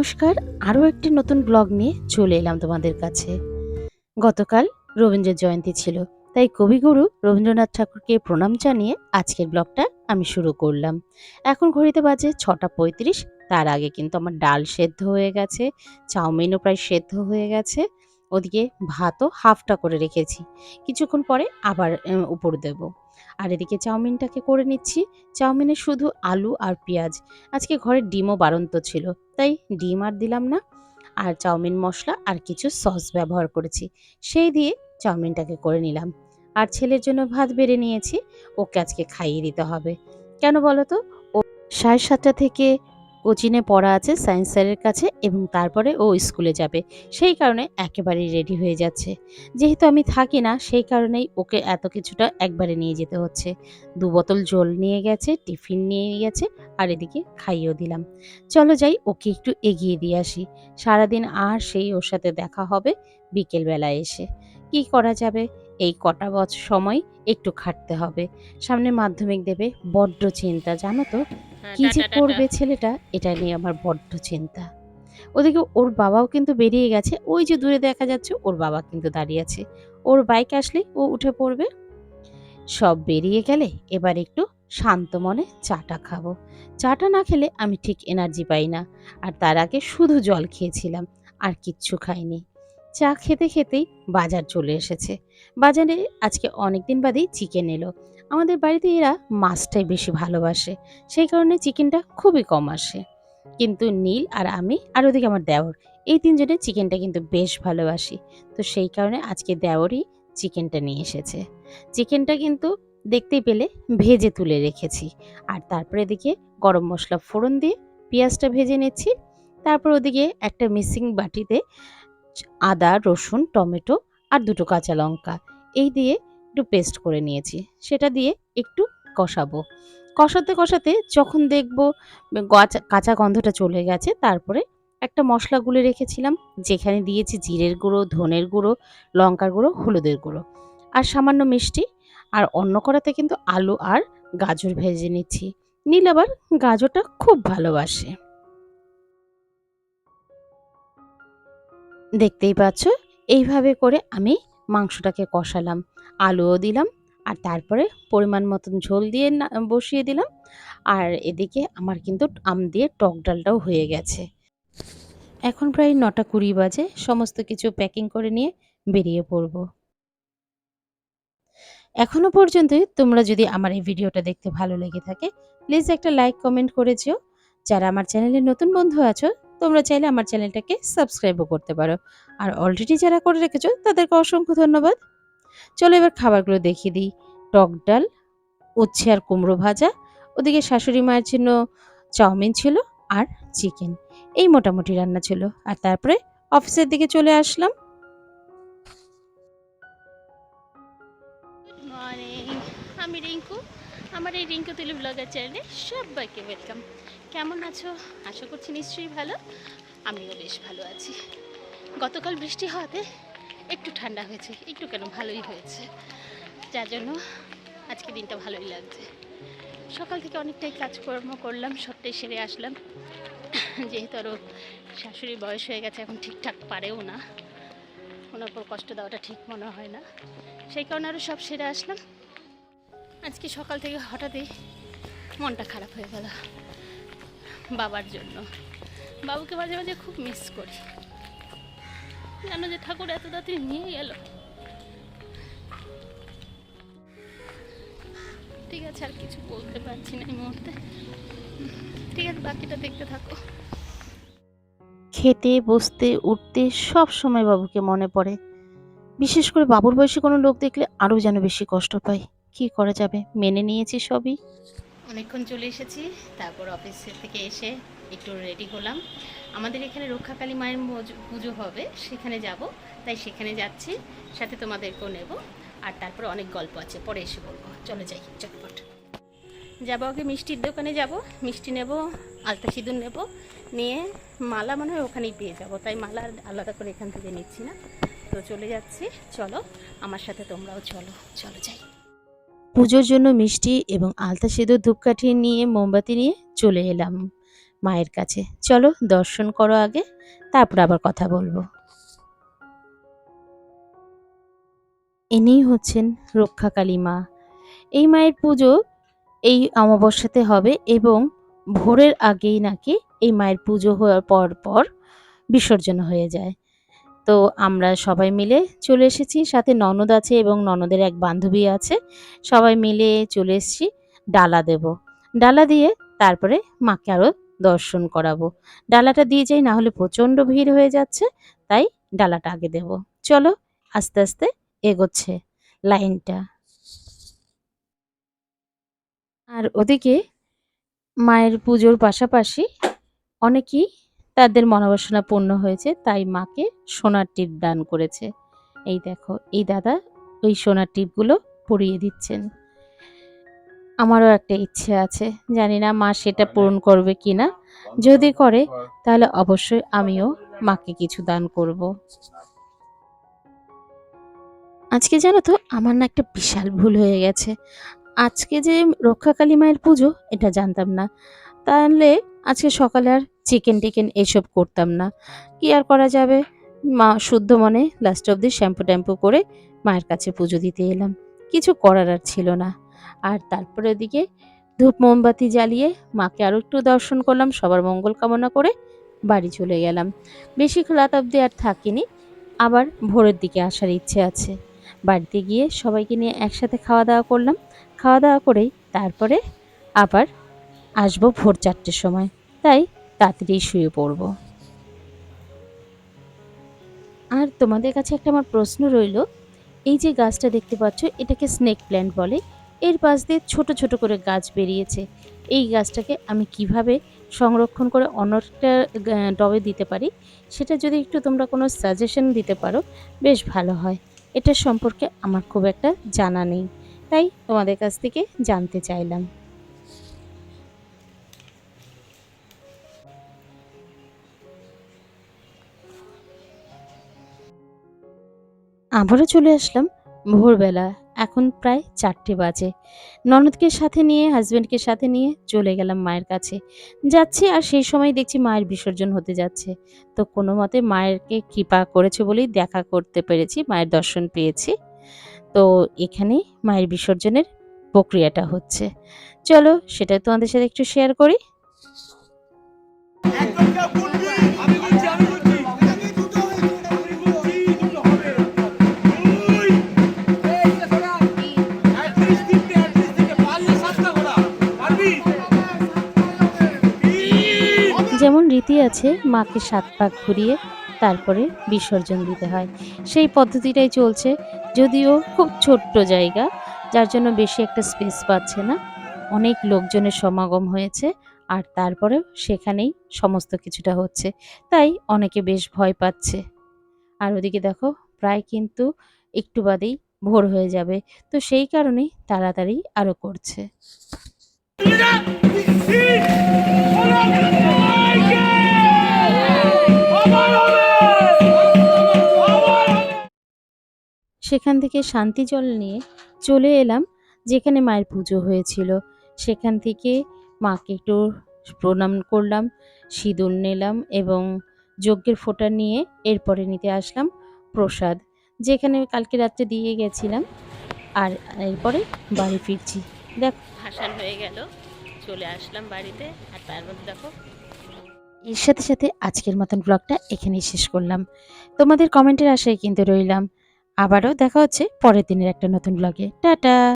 নমস্কার, আরও একটি নতুন ব্লগ নিয়ে চলে এলাম তোমাদের কাছে। গতকাল রবীন্দ্র জয়ন্তী ছিল, তাই কবিগুরু রবীন্দ্রনাথ ঠাকুরকে প্রণাম জানিয়ে আজকের ব্লগটা আমি শুরু করলাম। এখন ঘড়িতে বাজে ছটা পঁয়ত্রিশ, তার আগে কিন্তু আমার ডাল সেদ্ধ হয়ে গেছে, চাউমিনও প্রায় সেদ্ধ হয়ে গেছে, ওদিকে ভাতও হাফটা করে রেখেছি, কিছুক্ষণ পরে আবার উপর দেব। আর এদিকে চাউমিনটাকে করে নিচ্ছি। চাউমিনে শুধু আলু আর পেঁয়াজ। আজকে ঘরে ডিমও বাড়ন্ত ছিল, তাই ডিম আর দিলাম না। আর চাউমিন মশলা আর কিছু সস ব্যবহার করেছি, সেই দিয়ে চাউমিনটাকে করে নিলাম। আর ছেলের জন্য ভাত বেড়ে নিয়েছি, ওকে আজকে খাইয়ে দিতে হবে। কেন বলো তো? ও সাড়ে সাতটা থেকে কোচিনে পড়া আছে সায়েন্স স্যারের কাছে এবং তারপরে ও স্কুলে যাবে। সেই কারণে একেবারেই রেডি হয়ে যাচ্ছে। যেহেতু আমি থাকি না, সেই কারণেই ওকে এত কিছুটা একবারে নিয়ে যেতে হচ্ছে। দু বোতল জল নিয়ে গেছে, টিফিন নিয়ে গেছে, আর এদিকে খাইয়েও দিলাম। চলো যাই, ওকে একটু এগিয়ে দিয়ে আসি। সারাদিন আর সেই ওর সাথে দেখা হবে বিকেলবেলায় এসে। কি করা যাবে? এই কটা বছর সময় একটু খাটতে হবে। সামনে মাধ্যমিক দেবে, বড্ড চিন্তা, জানো তো? কি যে করবে ছেলেটা এটা নিয়ে আমার বড্ড চিন্তা। ওদিকে ওর বাবাও কিন্তু বেরিয়ে গেছে। ওই যে দূরে দেখা যাচ্ছে ওর বাবা কিন্তু দাঁড়িয়ে আছে। ওর বাইক আসলে ও উঠে পড়বে। সব বেরিয়ে গেলে এবার একটু শান্ত মনে চাটা খাব। চাটা না খেলে আমি ঠিক এনার্জি পাই না। আর তার আগে শুধু জল খেয়েছিলাম আর কিচ্ছু খাইনি। চা খেতে খেতেই বাজার চলে এসেছে। বাজারে আজকে অনেক দিন বাদেই চিকেন এলো। আমাদের বাড়িতে এরা মাছটাই বেশি ভালোবাসে। সেই কারণে চিকেনটা খুবই কম আসে। কিন্তু নীল আর আমি আর ওদিকে আমার দেওর, এই তিনজনে চিকেনটা কিন্তু বেশ ভালোবাসি। তো সেই কারণে আজকে দেওরই চিকেনটা নিয়ে এসেছে। চিকেনটা কিন্তু দেখতেই পেলে ভেজে তুলে রেখেছি। আর তারপরে এদিকে গরম মশলা ফোড়ন দিয়ে পেঁয়াজটা ভেজে নিচ্ছি। তারপর ওদিকে একটা মিক্সিং বাটিতে আদা, রসুন, টমেটো আর দুটো কাঁচা লঙ্কা। এই দিয়ে একটু পেস্ট করে নিয়েছি। সেটা দিয়ে একটু কষাবো। কষাতে কষাতে যখন দেখব কাঁচা গন্ধটা চলে গেছে, তারপরে একটা মশলা গুলে রেখেছিলাম, যেখানে দিয়েছি জিরের গুঁড়ো, ধনের গুঁড়ো, লঙ্কার গুঁড়ো, হলুদের গুঁড়ো। আর সামান্য মিষ্টি, আর অন্য করাতে কিন্তু আলু আর গাজর ভেজে নিচ্ছি। নীল আবার গাজরটা খুব ভালোবাসে। দেখতেই পাচ্ছ? এইভাবে করে আমি মাংসটাকে কষালাম, আলুও দিলাম, আর তারপরে পরিমাণ মতন ঝোল দিয়ে বসিয়ে দিলাম। আর এদিকে আমার কিন্তু আম দিয়ে টক ডালটাও হয়ে গেছে। এখন প্রায় নটা কুড়ি বাজে, সমস্ত কিছু প্যাকিং করে নিয়ে বেরিয়ে পড়ব। এখনও পর্যন্ত তোমরা যদি আমার এই ভিডিওটা দেখতে ভালো লেগে থাকে প্লিজ একটা লাইক কমেন্ট করে যেও। যারা আমার চ্যানেলে নতুন বন্ধু আছো, তোমরা চাইলে আমার চ্যানেলটাকে সাবস্ক্রাইবও করতে পারো। আর অলরেডি যারা করে রেখেছো, তাদেরকে অসংখ্য ধন্যবাদ। চলো এবার খাবারগুলো দেখিয়ে দিই। টক ডাল, উচ্ছে আর কুমড়ো ভাজা, ওদিকে শাশুড়ি মায়ের জন্য চাউমিন ছিল আর চিকেন। এই মোটামুটি রান্না ছিল। আর তারপরে অফিসের দিকে চলে আসলাম। আমি রিঙ্কু। আমার এই রিঙ্কু তুলি ব্লগার চ্যানেলে সবাইকে ওয়েলকাম কেমন আছো? আশা করছি নিশ্চয়ই ভালো। আমিও বেশ ভালো আছি। গতকাল বৃষ্টি হওয়াতে একটু ঠান্ডা হয়েছে, একটু কেন ভালোই হয়েছে। যার জন্য আজকে দিনটা ভালোই লাগছে। সকাল থেকে অনেকটাই কাজকর্ম করলাম, সবটাই সেরে আসলাম। যেহেতু আরও শাশুড়ির বয়স হয়ে গেছে, এখন ঠিকঠাক পারেও না। ওনার উপর কষ্ট দেওয়াটা ঠিক মনে হয় না। সেই কারণে আরও সব সেরে আসলাম। আজকে সকাল থেকে হঠাৎই মনটা খারাপ হয়ে গেল বাবার জন্য। বাবুকে মাঝে মাঝে খুব মিস করি। জানো যে ঠাকুর এত তাড়াতাড়ি নিয়ে গেল ঠিক আছে আর কিছু বলতে পারছি না এই মুহূর্তে। ঠিক আছে বাকিটা দেখতে থাকো। খেতে বসতে উঠতে সব সময় বাবুকে মনে পড়ে। বিশেষ করে বাবুর বয়সী কোনো লোক দেখলে আরও যেন বেশি কষ্ট পাই কি করা যাবে? মেনে নিয়েছি সবই। অনেকক্ষণ চলে এসেছি তারপর অফিস থেকে এসে একটু রেডি হলাম। আমাদের এখানে রক্ষাকালী মায়ের পুজো হবে, সেখানে যাব। তাই সেখানে যাচ্ছি, সাথে তোমাদেরকেও নেব। আর তারপর অনেক গল্প আছে, পরে এসে বলব। চলো যাই, চটপট। যাব আগে মিষ্টির দোকানে যাব, মিষ্টি নেব, আলতা সিঁদুর নেব, নিয়ে মালা মনে হয় ওখানেই পেয়ে যাব। তাই মালা আলাদা করে এখান থেকে নিচ্ছি না। তো চলে যাচ্ছি, চলো, আমার সাথে তোমরাও চলো চলো যাই। পুজোর জন্য মিষ্টি এবং আলতা সিঁদুর ধূপকাঠি নিয়ে মোমবাতি নিয়ে চলে এলাম। মায়ের কাছে। চলো দর্শন করো আগে, তারপর আবার কথা বলব। ইনিই হচ্ছেন রক্ষাকালী মা। এই মায়ের পুজো এই অমাবস্যাতে হবে এবং ভোরের আগেই নাকি এই মায়ের পুজো হওয়ার পর পর বিসর্জন হয়ে যায়। তো আমরা সবাই মিলে চলে এসেছি, সাথে ননদ আছে এবং ননদের এক বান্ধবী আছে। সবাই মিলে চলে এসেছি, ডালা দেব। ডালা দিয়ে তারপরে মাকে আরও দর্শন করাবো। ডালাটা দিয়ে যাই, না হলে প্রচণ্ড ভিড় হয়ে যাচ্ছে, তাই ডালাটা আগে দেব। চলো আস্তে আস্তে এগোচ্ছে লাইনটা। আর ওদিকে মায়ের পুজোর পাশাপাশি অনেকেই তাদের মনোবাসনা পূর্ণ হয়েছে, তাই মাকে সোনার টিপ দান করেছে। এই দেখো, এই দাদা ওই সোনার টিপগুলো পরিয়ে দিচ্ছেন। আমারও একটা ইচ্ছে আছে জানি না মা সেটা পূরণ করবে কি না যদি করে তাহলে অবশ্যই আমিও মাকে কিছু দান করব। আজকে জানো তো আমার না একটা বিশাল ভুল হয়ে গেছে। আজকে যে রক্ষাকালী মায়ের পুজো এটা জানতাম না। তাহলে আজকে সকালে আর চিকেন টিকেন এসব করতাম না। কি আর করা যাবে? মা শুদ্ধ মনে লাস্ট অব্দি শ্যাম্পু ট্যাম্পু করে মায়ের কাছে পুজো দিতে এলাম। কিছু করার আর ছিল না। আর তারপরে ওদিকে ধূপ মোমবাতি জ্বালিয়ে মাকে আরও একটু দর্শন করলাম, সবার মঙ্গল কামনা করে বাড়ি চলে গেলাম। বেশি রাত অব্দি আর থাকিনি, আবার ভোরের দিকে আসার ইচ্ছে আছে। বাড়িতে গিয়ে সবাইকে নিয়ে একসাথে খাওয়া দাওয়া করলাম। খাওয়া দাওয়া করেই তারপরে আবার আসব ভোর চারটের সময়। তাই তাড়াতাড়ি শুয়ে পড়ব। আর তোমাদের কাছে একটা আমার প্রশ্ন রইল, এই যে গাছটা দেখতে পাচ্ছ, এটাকে স্নেক প্ল্যান্ট বলে। এর পাশ দিয়ে ছোট ছোট করে গাছ বেরিয়েছে। এই গাছটাকে আমি কীভাবে সংরক্ষণ করে অন্যটা টবে দিতে পারি, সেটা যদি একটু তোমরা কোনো সাজেশন দিতে পারো, বেশ ভালো হয়। এটার সম্পর্কে আমার খুব একটা জানা নেই, তাই তোমাদের কাছ থেকে জানতে চাইলাম। আবারও চলে আসলাম ভোরবেলা। এখন প্রায় চারটে বাজে। ননদকে সাথে নিয়ে হাজব্যান্ডকে সাথে নিয়ে চলে গেলাম মায়ের কাছে। যাচ্ছি আর সেই সময় দেখছি মায়ের বিসর্জন হতে যাচ্ছে। তো কোনো মতে মায়েরকে কৃপা করেছে বলেই দেখা করতে পেরেছি, মায়ের দর্শন পেয়েছি। তো এখানে মায়ের বিসর্জনের প্রক্রিয়াটা হচ্ছে। চলো সেটা তোমাদের সাথে একটু শেয়ার করি। যেমন রীতি আছে মাকে সাত পাক ঘুরিয়ে তারপরে বিসর্জন দিতে হয় সেই পদ্ধতিটাই চলছে যদিও খুব ছোট্ট জায়গা যার জন্য বেশি একটা স্পেস পাচ্ছে না অনেক লোকজনের সমাগম হয়েছে আর তারপরে সেখানেই সমস্ত কিছুটা হচ্ছে তাই অনেকে বেশ ভয় পাচ্ছে আর ওদিকে দেখো প্রায় কিন্তু একটু বাদেই ভোর হয়ে যাবে তো সেই কারণেই তাড়াতাড়ি আরও করছে সেখান থেকে শান্তি জল নিয়ে চলে এলাম যেখানে মায়ের পুজো হয়েছিল। সেখান থেকে মাকে একটু প্রণাম করলাম সিঁদুর নিলাম এবং যজ্ঞের ফোঁটা নিয়ে এরপরে নিতে আসলাম প্রসাদ যেখানে কালকে রাত্রে দিয়ে গেছিলাম। আর এরপরে বাড়ি ফিরছি। দেখ। ভাসান হয়ে গেল চলে আসলাম বাড়িতে। আর তার মধ্যে দেখো। এর সাথে সাথে আজকের মতন ব্লগটা এখানেই শেষ করলাম। তোমাদের কমেন্টের আশায় কিন্তু রইলাম। আবারও দেখা হচ্ছে পরের দিনের একটা নতুন ব্লগে টাটা!